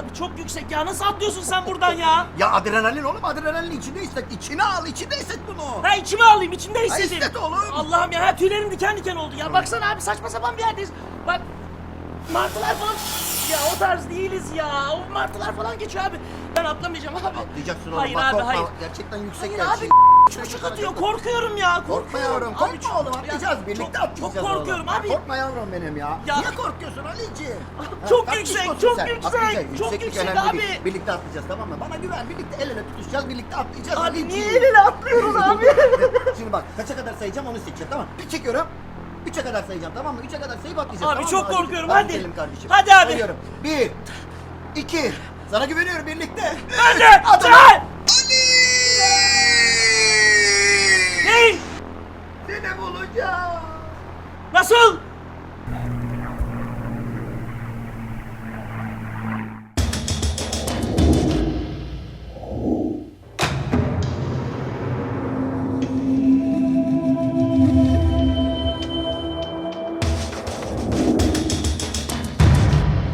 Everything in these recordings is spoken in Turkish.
Abi çok yüksek ya. Nasıl atlıyorsun sen buradan ya? Ya adrenalin oğlum adrenalin içinde hisset. İçine al içinde hisset bunu. Ha içime alayım, içimde hissedeyim. hisset oğlum. Allah'ım ya, ha, tüylerim diken diken oldu ya. Baksana abi saçma sapan bir yerdeyiz. Bak martılar falan. Ya o tarz değiliz ya. O martılar falan geçiyor abi. Ben atlamayacağım abi. Atlayacaksın oğlum. Hayır Bak, abi korkma. hayır. Gerçekten yüksek Hayır gerçek. abi çocuk atıyor. Korkuyorum ya. Korkma Korkuyorum. yavrum, Abi korkma çok- oğlum, atlayacağız, Ya, birlikte çok, atlayacağız Çok korkuyorum oğlum. abi. Korkma yavrum benim ya. Ya- Niye korkuyorsun Ali'ciğim? Çok kaç yüksek, çok sen? yüksek, Atlayacaksın, çok yükseklik yüksek önemli abi. değil. Birlikte atlayacağız tamam mı? Bana güven, birlikte el ele tutuşacağız, birlikte atlayacağız Abi Ali'ciğim. niye el ele atlıyoruz abi? Şimdi bak, kaça kadar sayacağım onu seçeceğim tamam mı? Bir çekiyorum. Üçe kadar sayacağım tamam mı? Üçe kadar sayıp atlayacağız Abi tamam çok mı? korkuyorum, Hadi hadi. gidelim kardeşim. Hadi abi. Sayıyorum. Bir, iki, sana güveniyorum birlikte. Hadi. Hadi. Sen. Ali!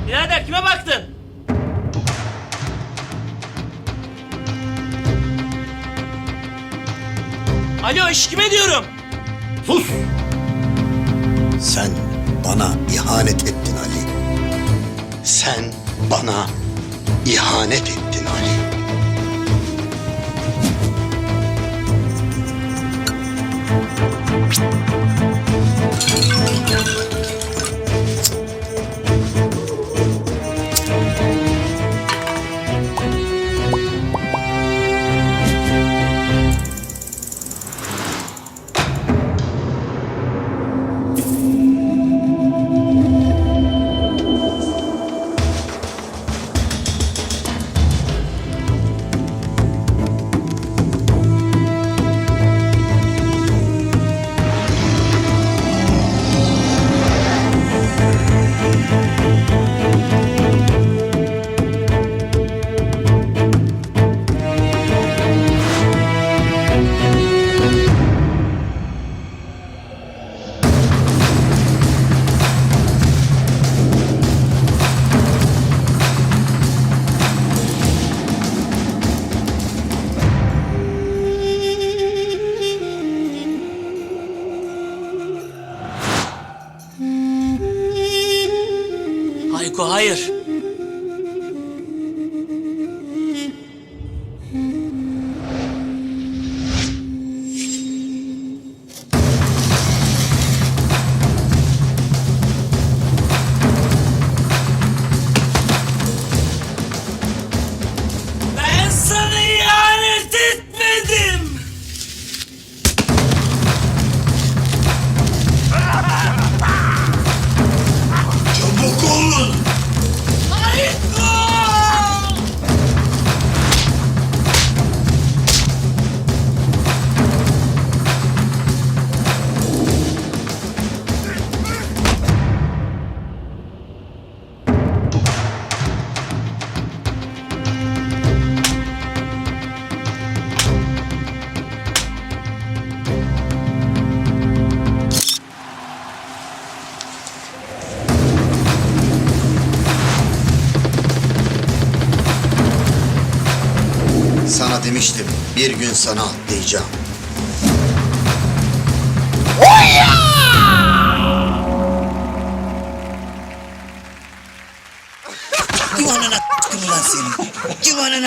Birader kime baktın? Alo iş kime diyorum? Sus! Sen bana ihanet ettin Ali. Sen bana ihanet ettin Ali. Hayko hayır. Ben sana ihanet etmedim. Sana demiştim bir gün sana atlayacağım. Civanına lan senin. Civanına